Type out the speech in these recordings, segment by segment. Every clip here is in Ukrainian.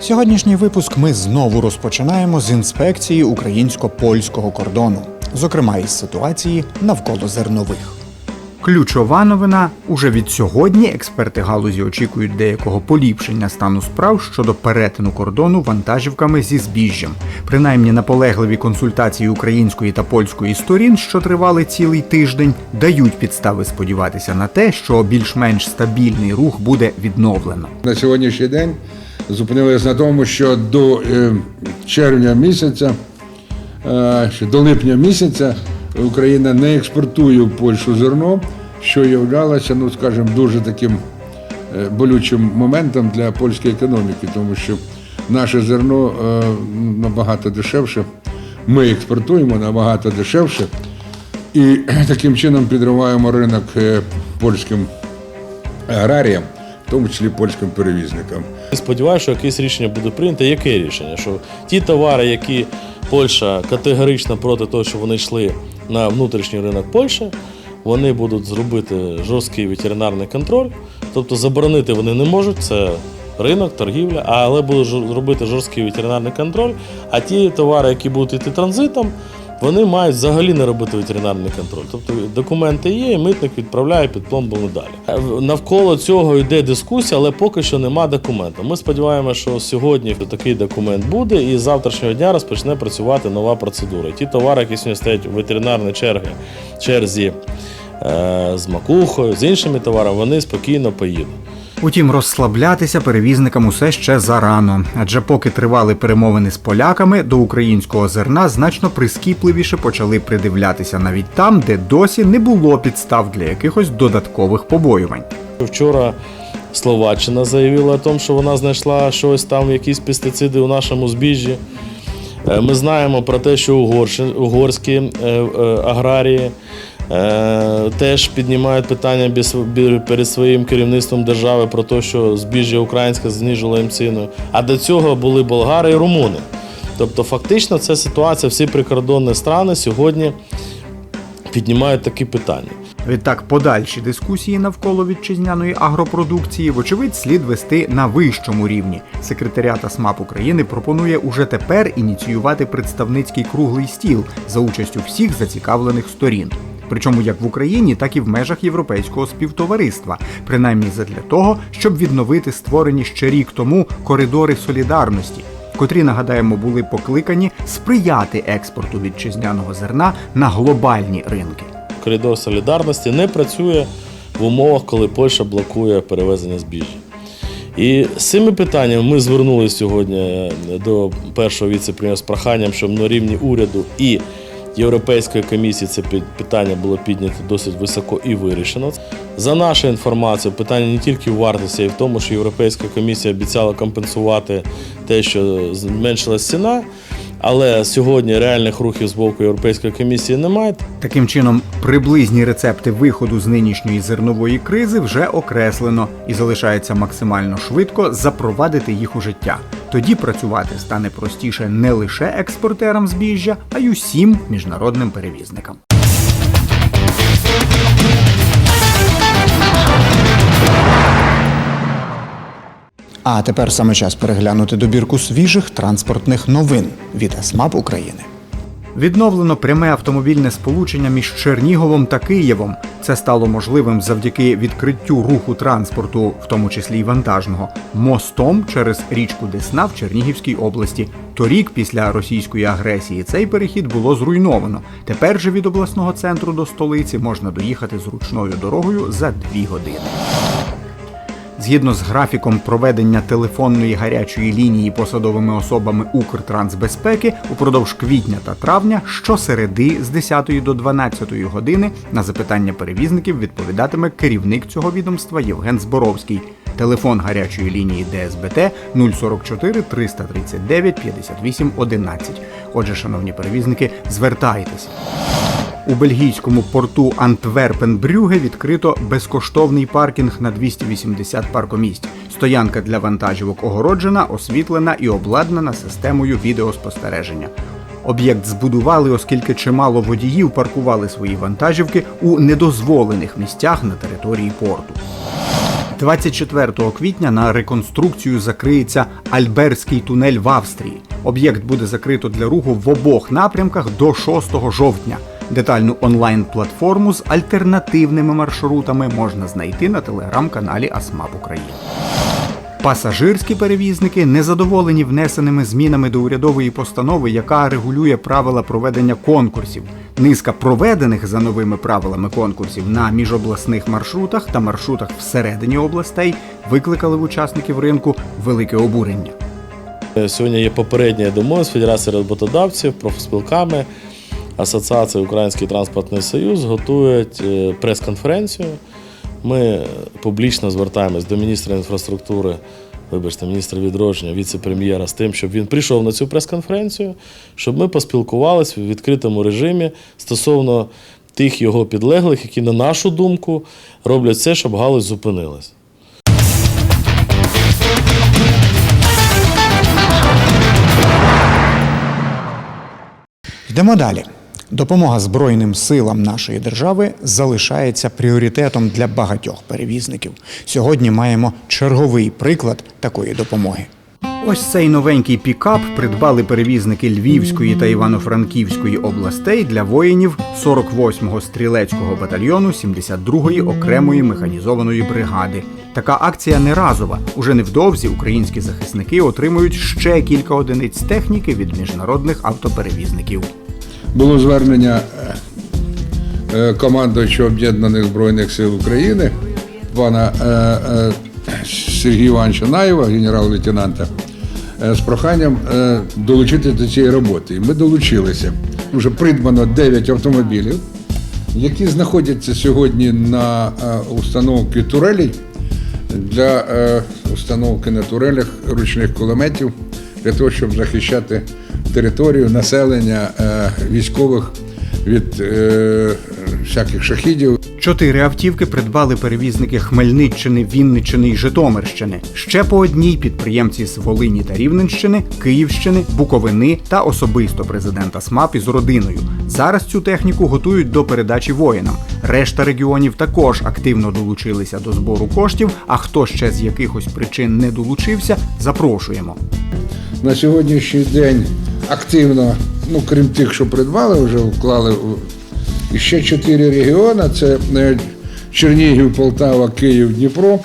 Сьогоднішній випуск ми знову розпочинаємо з інспекції українсько-польського кордону, зокрема із ситуації навколо зернових. Ключова новина уже від сьогодні експерти галузі очікують деякого поліпшення стану справ щодо перетину кордону вантажівками зі збіжжям. Принаймні наполегливі консультації української та польської сторін, що тривали цілий тиждень, дають підстави сподіватися на те, що більш-менш стабільний рух буде відновлено. На сьогоднішній день зупинилися на тому, що до е, червня місяця, е, до липня місяця Україна не експортує в Польщу зерно, що являлося, ну скажімо, дуже таким е, болючим моментом для польської економіки, тому що наше зерно набагато дешевше. Ми експортуємо набагато дешевше і таким чином підриваємо ринок польським аграріям, в тому числі польським перевізникам. Сподіваюся, що якесь рішення буде прийнято. Яке рішення? Що ті товари, які Польща категорично проти того, що вони йшли на внутрішній ринок Польщі, вони будуть зробити жорсткий ветеринарний контроль, тобто заборонити вони не можуть. Це ринок, торгівля, але будуть зробити жорсткий ветеринарний контроль. А ті товари, які будуть йти транзитом, вони мають взагалі не робити ветеринарний контроль. Тобто документи є, і митник відправляє під пломбами далі. Е, Навколо цього йде дискусія, але поки що нема документу. Ми сподіваємося, що сьогодні такий документ буде, і з завтрашнього дня розпочне працювати нова процедура. Ті товари, які сьогодні стоять у ветеринарній черги, черзі е, з макухою, з іншими товарами, вони спокійно поїдуть. Утім, розслаблятися перевізникам усе ще зарано, адже поки тривали перемовини з поляками, до українського зерна значно прискіпливіше почали придивлятися навіть там, де досі не було підстав для якихось додаткових побоювань. Вчора Словаччина заявила о тому, що вона знайшла щось там, якісь пестициди у нашому збіжжі. Е, Ми знаємо про те, що угорські е, е, аграрії теж піднімають питання перед своїм керівництвом держави про те, що збіжжя українське знижувало їм ціну. А до цього були болгари і румуни. Тобто, фактично, ця ситуація, всі прикордонні страни сьогодні піднімають такі питання. Відтак, подальші дискусії навколо вітчизняної агропродукції, вочевидь, слід вести на вищому рівні. Секретаріат СМАП України пропонує уже тепер ініціювати представницький круглий стіл за участю всіх зацікавлених сторін. Причому як в Україні, так і в межах європейського співтовариства, принаймні задля того, щоб відновити створені ще рік тому коридори солідарності, котрі нагадаємо були покликані сприяти експорту вітчизняного зерна на глобальні ринки. коридор солідарності не працює в умовах, коли Польща блокує перевезення збіжжя. І з цими питаннями ми звернулися сьогодні до першого віце-прем'єра з проханням, щоб на рівні уряду і Європейської комісії це питання було піднято досить високо і вирішено. За нашою інформацією, питання не тільки в вартості, а й в тому, що Європейська комісія обіцяла компенсувати те, що зменшилась ціна. Але сьогодні реальних рухів з боку Європейської комісії немає. Таким чином, приблизні рецепти виходу з нинішньої зернової кризи вже окреслено і залишається максимально швидко запровадити їх у життя. Тоді працювати стане простіше не лише експортерам збіжжя, а й усім міжнародним перевізникам. А тепер саме час переглянути добірку свіжих транспортних новин від СМАП України. Відновлено пряме автомобільне сполучення між Черніговом та Києвом. Це стало можливим завдяки відкриттю руху транспорту, в тому числі й вантажного, мостом через річку Десна в Чернігівській області. Торік, після російської агресії, цей перехід було зруйновано. Тепер же від обласного центру до столиці можна доїхати зручною дорогою за дві години. Згідно з графіком проведення телефонної гарячої лінії посадовими особами Укртрансбезпеки упродовж квітня та травня щосереди з 10 до 12 години на запитання перевізників відповідатиме керівник цього відомства Євген Зборовський. Телефон гарячої лінії ДСБТ 044 339 58 11. Отже, шановні перевізники, звертайтеся. У бельгійському порту Антверпен-Брюге відкрито безкоштовний паркінг на 280 паркомісць. Стоянка для вантажівок огороджена, освітлена і обладнана системою відеоспостереження. Об'єкт збудували, оскільки чимало водіїв паркували свої вантажівки у недозволених місцях на території порту. 24 квітня на реконструкцію закриється Альберський тунель в Австрії. Об'єкт буде закрито для руху в обох напрямках до 6 жовтня. Детальну онлайн-платформу з альтернативними маршрутами можна знайти на телеграм-каналі Асмап Україна. Пасажирські перевізники незадоволені внесеними змінами до урядової постанови, яка регулює правила проведення конкурсів. Низка проведених за новими правилами конкурсів на міжобласних маршрутах та маршрутах всередині областей викликали в учасників ринку велике обурення. Е, Сьогодні є попередня домовленість Федерації роботодавців, профспілками, Асоціація Український транспортний союз готують е, прес-конференцію. Ми публічно звертаємось до міністра інфраструктури, вибачте, міністра відродження, віце-прем'єра з тим, щоб він прийшов на цю прес-конференцію, щоб ми поспілкувалися в відкритому режимі стосовно тих його підлеглих, які, на нашу думку, роблять все, щоб галузь зупинилась. Йдемо далі. Допомога Збройним силам нашої держави залишається пріоритетом для багатьох перевізників. Сьогодні маємо черговий приклад такої допомоги. Ось цей новенький пікап придбали перевізники Львівської та Івано-Франківської областей для воїнів 48-го стрілецького батальйону 72-ї окремої механізованої бригади. Така акція не разова. Уже невдовзі українські захисники отримують ще кілька одиниць техніки від міжнародних автоперевізників. Було звернення е, е, командуючого Об'єднаних Збройних сил України, пана е, Сергія Івановича Наєва, генерал-лейтенанта, з проханням долучитися до цієї роботи. І ми долучилися. Вже придбано 9 автомобілів, які знаходяться сьогодні на установці турелей для установки на турелях ручних кулеметів для того, щоб захищати територію населення е, військових від е, всяких шахідів. Чотири автівки придбали перевізники Хмельниччини, Вінниччини і Житомирщини. Ще по одній підприємці з Волині та Рівненщини, Київщини, Буковини та особисто президента СМАП із родиною. Зараз цю техніку готують до передачі воїнам. Решта регіонів також активно долучилися до збору коштів. А хто ще з якихось причин не долучився, запрошуємо. На сьогоднішній день активно, ну крім тих, що придбали, вже вклали і ще чотири регіони: це е, Чернігів, Полтава, Київ, Дніпро.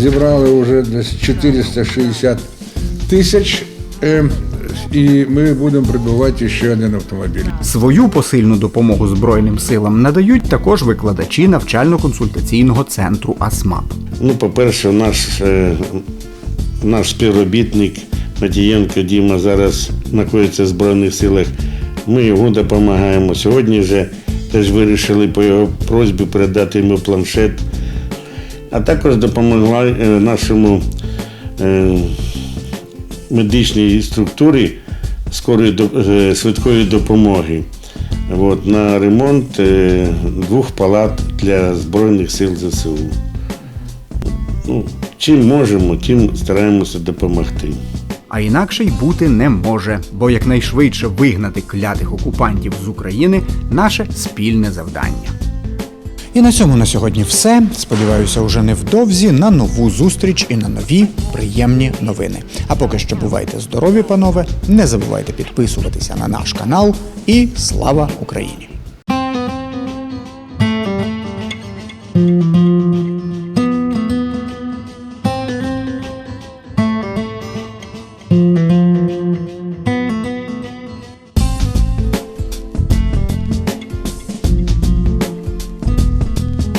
Зібрали вже десь 460 тисяч. е, І ми будемо придбавати ще один автомобіль. Свою посильну допомогу Збройним силам надають також викладачі навчально-консультаційного центру АСМАП. Ну, по-перше, наш, е, наш співробітник Матієнко Діма зараз знаходиться в Збройних силах. Ми йому допомагаємо. Сьогодні вже теж вирішили по його просьбі передати йому планшет. А також допомогла е, нашому е, медичній структурі скорої е, швидкої допомоги. От, на ремонт двох палат для Збройних сил ЗСУ. Ну, чим можемо, тим стараємося допомогти. А інакше й бути не може, бо якнайшвидше вигнати клятих окупантів з України наше спільне завдання. І на цьому на сьогодні все. Сподіваюся, уже невдовзі на нову зустріч і на нові приємні новини. А поки що бувайте здорові, панове, не забувайте підписуватися на наш канал і слава Україні!